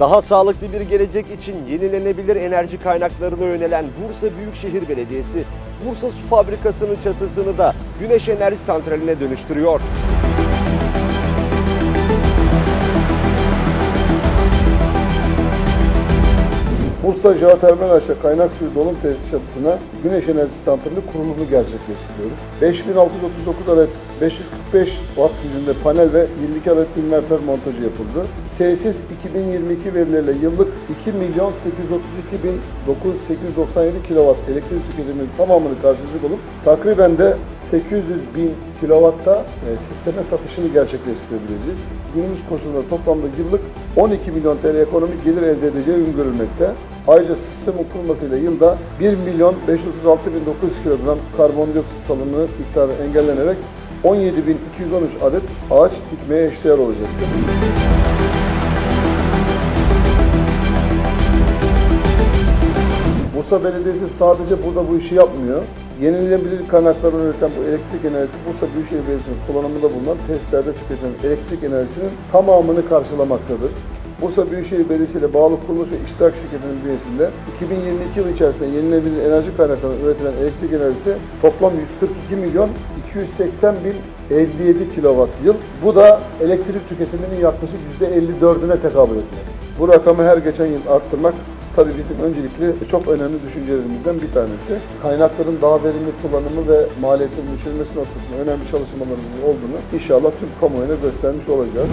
Daha sağlıklı bir gelecek için yenilenebilir enerji kaynaklarına yönelen Bursa Büyükşehir Belediyesi, Bursa Su Fabrikası'nın çatısını da güneş enerji santraline dönüştürüyor. Bursa Jeotermal Aşağı Kaynak Suyu Dolum Tesisi çatısına güneş enerjisi santrali kurulumunu gerçekleştiriyoruz. 5639 adet 545 watt gücünde panel ve 22 adet inverter montajı yapıldı. Tesis 2022 verileriyle yıllık 2 milyon 832 bin 9897 kilowatt elektrik tüketiminin tamamını karşılayacak olup takriben de 800 bin kilowatta e, sisteme satışını gerçekleştirebileceğiz. Günümüz koşullarında toplamda yıllık 12 milyon TL ekonomik gelir elde edeceği öngörülmekte. Ayrıca sistemin kurulmasıyla yılda 1 milyon 536 bin 900 kilogram karbondioksit salınımı miktarı engellenerek 17 bin 213 adet ağaç dikmeye eşdeğer olacaktır. Bursa Belediyesi sadece burada bu işi yapmıyor. Yenilenebilir kaynaklardan üreten bu elektrik enerjisi Bursa Büyükşehir Belediyesi'nin kullanımında bulunan tesislerde tüketilen elektrik enerjisinin tamamını karşılamaktadır. Bursa Büyükşehir Belediyesi ile bağlı kuruluş ve iştirak şirketinin bünyesinde 2022 yılı içerisinde yenilenebilir enerji kaynaklarından üretilen elektrik enerjisi toplam 142 milyon 280 bin 57 kilowatt yıl. Bu da elektrik tüketiminin yaklaşık %54'üne tekabül etmektedir. Bu rakamı her geçen yıl arttırmak tabii bizim öncelikli çok önemli düşüncelerimizden bir tanesi. Kaynakların daha verimli kullanımı ve maliyetlerin düşürülmesi noktasında önemli çalışmalarımızın olduğunu inşallah tüm kamuoyuna göstermiş olacağız.